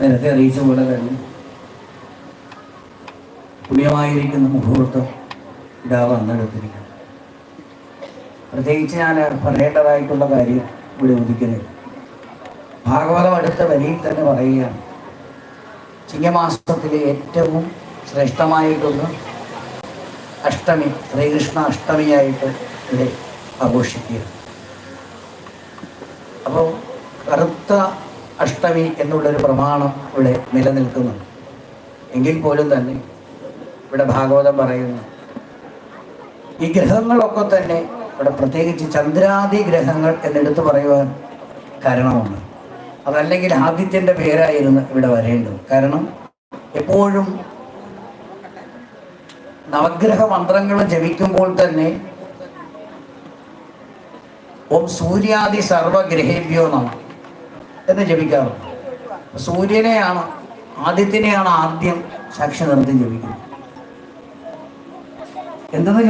നേരത്തെ അറിയിച്ച പോലെ തന്നെ പുണ്യമായിരിക്കുന്ന മുഹൂർത്തം ഇതാ വന്നെടുത്തിരിക്കുന്നു പ്രത്യേകിച്ച് ഞാൻ പറയേണ്ടതായിട്ടുള്ള കാര്യം ഇവിടെ ഉദിക്കുന്നില്ല ഭാഗവതം അടുത്ത വരിയിൽ തന്നെ പറയുകയാണ്. ചിങ്ങമാസത്തിലെ ഏറ്റവും ശ്രേഷ്ഠമായിട്ടൊന്ന് അഷ്ടമി ശ്രീകൃഷ്ണ അഷ്ടമിയായിട്ട് ഇവിടെ ആഘോഷിക്കുക അപ്പോൾ കറുത്ത അഷ്ടമി എന്നുള്ളൊരു പ്രമാണം ഇവിടെ നിലനിൽക്കുന്നുണ്ട്. എങ്കിൽ പോലും തന്നെ ഇവിടെ ഭാഗവതം പറയുന്നു ഈ ഗ്രഹങ്ങളൊക്കെ തന്നെ ഇവിടെ പ്രത്യേകിച്ച് ചന്ദ്രാദി ഗ്രഹങ്ങൾ എന്നെടുത്ത് പറയുവാൻ കാരണമുണ്ട്. അതല്ലെങ്കിൽ ആദിത്യന്റെ പേരായിരുന്നു ഇവിടെ വരേണ്ടത്. കാരണം എപ്പോഴും നവഗ്രഹ മന്ത്രങ്ങൾ ജപിക്കുമ്പോൾ തന്നെ ഓം സൂര്യാദി സർവഗ്രഹേഭ്യോ നമ. എന്ന് ജപിക്കാറ്. സൂര്യനെയാണ് ആദ്യത്തിനെയാണ് ആദ്യം സാക്ഷി നിർത്തി ജപിക്കുന്നത്. എന്തെന്ന്